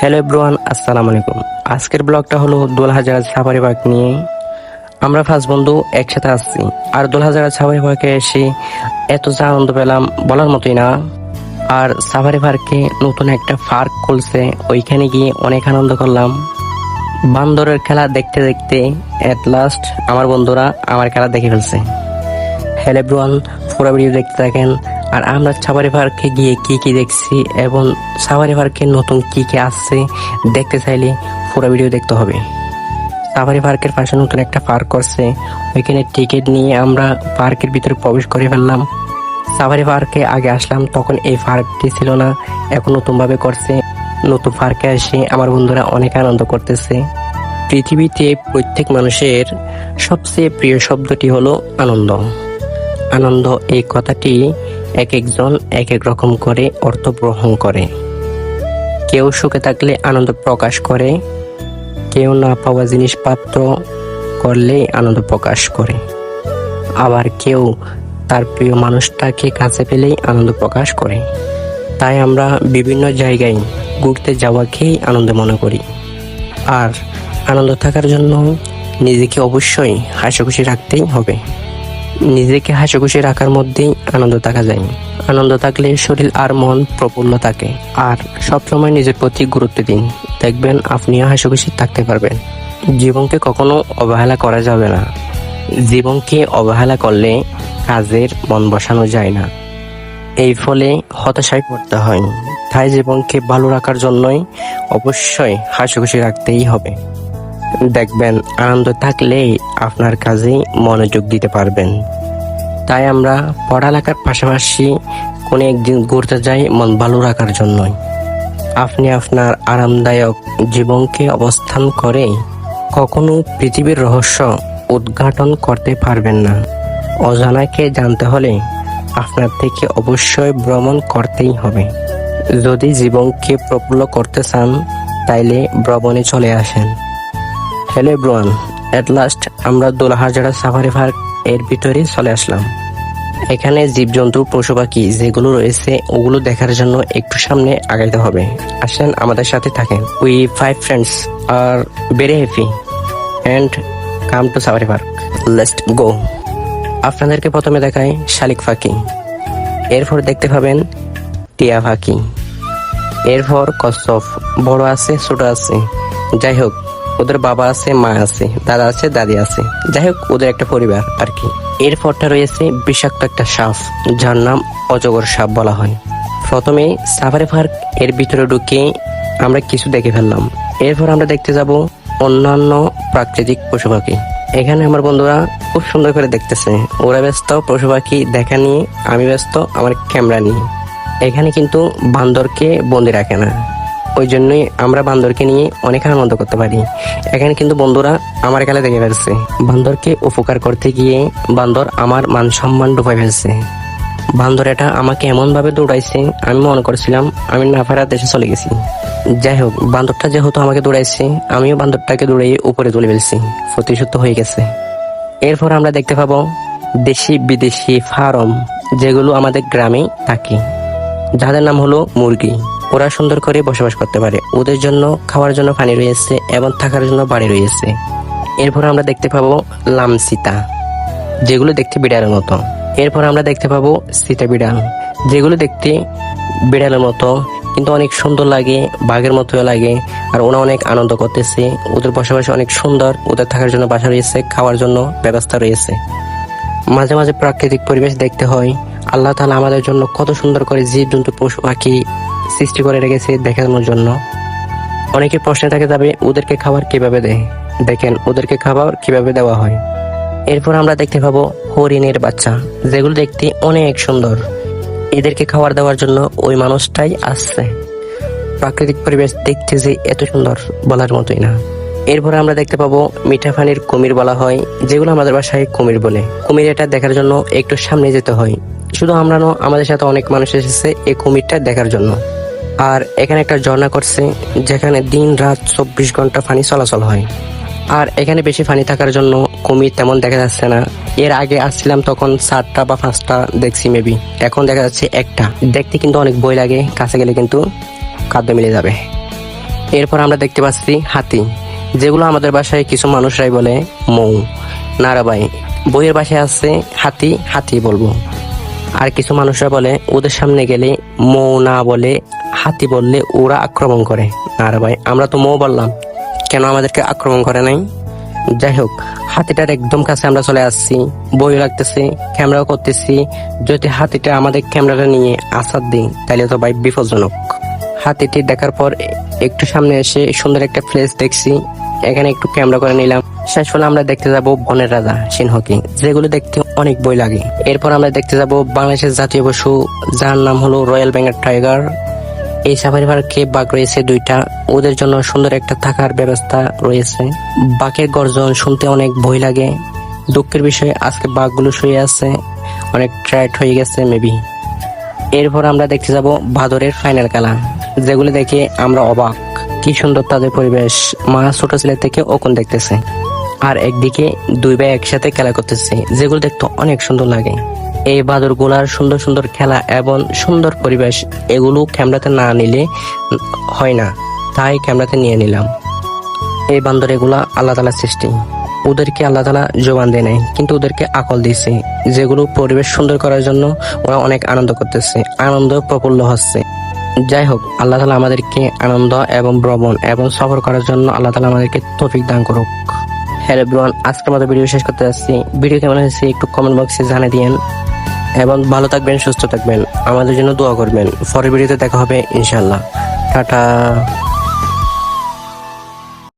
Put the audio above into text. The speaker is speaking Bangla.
হ্যালো এভরিওয়ান, আসসালামু আলাইকুম। আজকের ব্লগটা হলো দোলহাজার সাফারি পার্ক নিয়ে। আমরা ফার্স্ট বন্ধু একসাথে আসছি। আর দোলহাজার সাফারি পার্কে এসে এত যা আনন্দ পেলাম বলার মতোই না। আর সাফারি পার্কে নতুন একটা পার্ক খুলছে, ওইখানে গিয়ে অনেক আনন্দ করলাম। বান্দরের খেলা দেখতে দেখতে এট লাস্ট আমার বন্ধুরা আমার খেলা দেখে ফেলছে। হ্যালো এভরিওয়ান, পুরো ভিডিও দেখতে থাকেন আর আমরা সাফারি পার্কে গিয়ে কি কি দেখছি এবং সাফারি পার্কে নতুন কি কি আসছে দেখতে চাইলে পুরো ভিডিও দেখতে হবে। সাফারি পার্কের পাশে নতুন একটা পার্ক করছে ওইখানে টিকিট নিয়ে আমরা পার্কের ভিতরে প্রবেশ করে ফেললাম। সাফারি পার্কে আগে আসলাম, তখন এই পার্কটি ছিল না। এখন নতুনভাবে করছে। নতুন পার্কে এসে আমার বন্ধুরা অনেক আনন্দ করতেছে। পৃথিবীতে প্রত্যেক মানুষের সবচেয়ে প্রিয় শব্দটি হলো আনন্দ। আনন্দ এই কথাটি এক একজন এক এক রকম করে অর্থ গ্রহণ করে। কেউ সুখে থাকলে আনন্দ প্রকাশ করে, কেউ না পাওয়া জিনিস প্রাপ্ত করলে আনন্দ প্রকাশ করে। আবার কেউ তার প্রিয় মানুষটাকে কাছে পেলেই আনন্দ প্রকাশ করে। তাই আমরা বিভিন্ন জায়গায় ঘুরতে যাওয়াকেই আনন্দ মনে করি। আর আনন্দ থাকার জন্য নিজেকে অবশ্যই হাসিখুশি রাখতেই হবে। নিজেকে হাসিখুশি রাখার মধ্যেই আনন্দ থাকা যায়। আনন্দ থাকলে শরীর আর মন প্রফুল্ল থাকে। আর সবসময় নিজের প্রতি গুরুত্ব দিন। দেখবেন আপনিও হাসিখুশি থাকতে পারবেন। জীবনকে কখনো অবহেলা করা যাবে না। জীবনকে অবহেলা করলে কাজের মন বসানো যায় না। এই ফলে হতাশায় পড়তে হয়। তাই জীবনকে ভালো রাখার জন্যই অবশ্যই হাসিখুশি রাখতেই হবে। দেখবেন, আনন্দ থাকলেই আপনার কাজেই মনোযোগ দিতে পারবেন। তাই আমরা পড়ালেখার পাশাপাশি কোনো একদিন ঘুরতে যাই মন ভালো রাখার জন্যই। আপনি আপনার আরামদায়ক জীবনকে অবস্থান করে কখনো পৃথিবীর রহস্য উদ্ঘাটন করতে পারবেন না। অজানাকে জানতে হলে আপনার থেকে অবশ্যই ভ্রমণ করতেই হবে। যদি জীবনকে প্রফুল্ল করতে চান, তাইলে ভ্রমণে চলে আসেন। হ্যালো ব্রোয়ান এট লাস্ট আমরা দোলাহাজারা সাফারি পার্কের ভিতরে চলে আসলাম। এখানে জীবজন্তু পশু পাখি যেগুলো রয়েছে, ওগুলো দেখার জন্য একটু সামনে আগাইতে হবে। আসেন আমাদের সাথে থাকেন। We five friends are very happy and come to safari park least go আপনাদেরকে প্রথমে দেখাই শালিক পাখি এরপর দেখতে পাবেন টিয়া পাখি এরপর কচ্ছপ। বড় আছে, ছোট আছে। যাই হোক ওদের বাবা আছে, মা আছে, দাদা আছে, দাদি আছে। যাই হোক, ওদের একটা পরিবার আর কি। এরপরটা রয়েছে বিষাক্ত একটা সাপ, যার নাম অজগর সাপ বলা হয়। প্রথমে সাফারি পার্কের ভিতরে ঢুকে আমরা কিছু দেখে ফেললাম। এরপর আমরা দেখতে যাব অন্যান্য প্রাকৃতিক পশু পাখি। এখানে আমার বন্ধুরা খুব সুন্দর করে দেখতেছে। ওরা ব্যস্ত, পশু পাখি দেখা নিয়ে আমি ব্যস্ত, আমার ক্যামেরা নিয়ে। এখানে কিন্তু বান্দরকে বন্দি রাখে না। ওই জন্যই আমরা বান্দরকে নিয়ে অনেক আনন্দ করতে পারি। এখানে কিন্তু বন্ধুরা আমার খেলা দেখে ফেলছে। বান্দরকে উপকার করতে গিয়ে বান্দর আমার মান সম্মান ডুবাই ফেলছে। বান্দর এটা আমাকে এমনভাবে দৌড়াইছে, আমি মনে করছিলাম আমি না ফেরার দেশে চলে গেছি। যাই হোক, বান্দরটা যেহেতু আমাকে দৌড়াইছে, আমিও বান্দরটাকে দৌড়াইয়ে উপরে তুলে ফেলছি। প্রতিশোধ হয়ে গেছে। এরপর আমরা দেখতে পাবো দেশি বিদেশি ফার্ম, যেগুলো আমাদের গ্রামে থাকে। যাদের নাম হলো মুরগি। ওরা সুন্দর করে বসবাস করতে পারে। ওদের জন্য, খাওয়ার জন্য পানি রয়েছে এবং থাকার জন্য বাড়ি রয়েছে। এরপর আমরা দেখতে পাবো লামসিতা যেগুলো দেখতে বিড়ালের মতো। এরপর আমরা দেখতে পাবো সীতা বিড়াল, যেগুলো দেখতে বিড়ালের মতো, কিন্তু অনেক সুন্দর লাগে, বাঘের মতো লাগে, আর ওরা অনেক আনন্দ করতেছে। ওদের বসবাস অনেক সুন্দর, ওদের থাকার জন্য বাসা রয়েছে, খাওয়ার জন্য ব্যবস্থা রয়েছে। মাঝে মাঝে প্রাকৃতিক পরিবেশ দেখতে হয়। আল্লাহ তালা আমাদের জন্য কত সুন্দর করে জীব জন্তু পশু পাখি সৃষ্টি করে রেখেছে দেখানোর জন্য। অনেকে প্রশ্নে থাকে যাবে ওদেরকে খাবার কীভাবে দেয়? দেখেন, ওদেরকে খাবার কীভাবে দেওয়া হয়? এরপর আমরা দেখতে পাবো হরিণের বাচ্চা, যেগুলো দেখতে অনেক সুন্দর। এদেরকে খাবার দেওয়ার জন্য ওই মানুষটাই আসছে। প্রাকৃতিক পরিবেশ দেখতে যে এত সুন্দর বলার মতোই না। এরপরে আমরা দেখতে পাবো মিঠা পানির কুমির বলা হয়, যেগুলো আমাদের বাসায় কুমির বলে। কুমির এটা দেখার জন্য একটু সামনে যেতে হয়। শুধু আমরা আমাদের সাথে অনেক মানুষ এসেছে এই কুমিরটা দেখার জন্য। আর এখানে একটা ঝর্ণা করছে, যেখানে দিন রাত চব্বিশ ঘণ্টা পানি চলাচল হয়। আর এখানে বেশি পানি থাকার জন্য কুমির তেমন দেখা যাচ্ছে না। এর আগে আসছিলাম তখন চারটা বা পাঁচটা দেখছি মেবি এখন দেখা যাচ্ছে একটা। দেখতে কিন্তু অনেক বই লাগে, কাছে গেলে কিন্তু খাদ্য মিলে যাবে। এরপর আমরা দেখতে পাচ্ছি হাতি, যেগুলো আমাদের বাসায় কিছু মানুষরাই বলে মৌ। নারাবাই বইয়ের বাসায় আছে হাতি হাতি বলব। আর কিছু মানুষরা বলে ওদের সামনে গেলে মৌ না বলে হাতি বললে, ওরা আক্রমণ করে। আর ভাই, আমরা তো মো বললাম। কেন আমাদেরকে আক্রমণ করে নাই? যাই হোক, হাতিটার একদম কাছে আমরা চলে আসছি। বই রাখতেছি ক্যামেরাও করতেছি। যদি হাতিটা আমাদের ক্যামেরাটা নিয়ে আসার দিই তাহলে তো ভাই বিপজ্জনক। হাতিটি দেখার পর একটু সামনে এসে সুন্দর একটা প্লেস দেখছি। এখানে একটু ক্যামেরা করে নিলাম। শেষ হলে আমরা দেখতে যাব বনের রাজা সিংহকে, যেগুলো দেখতে অনেক বই লাগে। এরপর আমরা দেখতে যাব বাংলাদেশের জাতীয় পশু, যার নাম হলো রয়্যাল বেঙ্গল টাইগার। এই সাফারি পার্কে বাঘ রয়েছে দুইটা। ওদের জন্য সুন্দর একটা থাকার ব্যবস্থা রয়েছে। বাঘের গর্জন শুনতে অনেক ভয় লাগে। দুঃখের বিষয়ে, আজকে বাঘগুলো শুয়ে আছে। অনেক ট্রাইট হয়ে গেছে, মেবি। এরপর আমরা দেখতে যাব ভাদরের ফাইনাল খেলা, যেগুলো দেখে আমরা অবাক। কি সুন্দর তাদের পরিবেশ। মা ছোট ছেলে থেকে ওকন দেখতেছে। আর একদিকে দুই ভাই একসাথে খেলা করতেছে, যেগুলো দেখতে অনেক সুন্দর লাগে। এই বাদরগুলার সুন্দর সুন্দর খেলা এবং সুন্দর পরিবেশ, এগুলো ক্যামেরাতে না নিলে হয় না। তাই ক্যামেরাতে নিয়ে নিলাম। এই বান্দর এগুলা আল্লাহ তালার সৃষ্টি। ওদেরকে আল্লাহ তালা জোবান দেয় নাই, কিন্তু ওদেরকে আকল দিয়েছে। যেগুলো পরিবেশ সুন্দর করার জন্য ওরা অনেক আনন্দ করতেছে, আনন্দ প্রফুল্ল হচ্ছে। যাই হোক, আল্লাহ তালা আমাদেরকে আনন্দ এবং ভ্রমণ এবং সফর করার জন্য আল্লাহ তালা আমাদেরকে তৌফিক দান করুক। হ্যালো ব্রন আজকের মতো ভিডিও শেষ করতে যাচ্ছি। ভিডিও কেমন হয়েছে একটু কমেন্ট বক্সে জানিয়ে দিয়েন। এবং ভালো থাকবেন, সুস্থ থাকবেন। আমাদের জন্য দোয়া করবেন। পরের ভিডিওতে দেখা হবে ইনশাল্লাহ টাটা।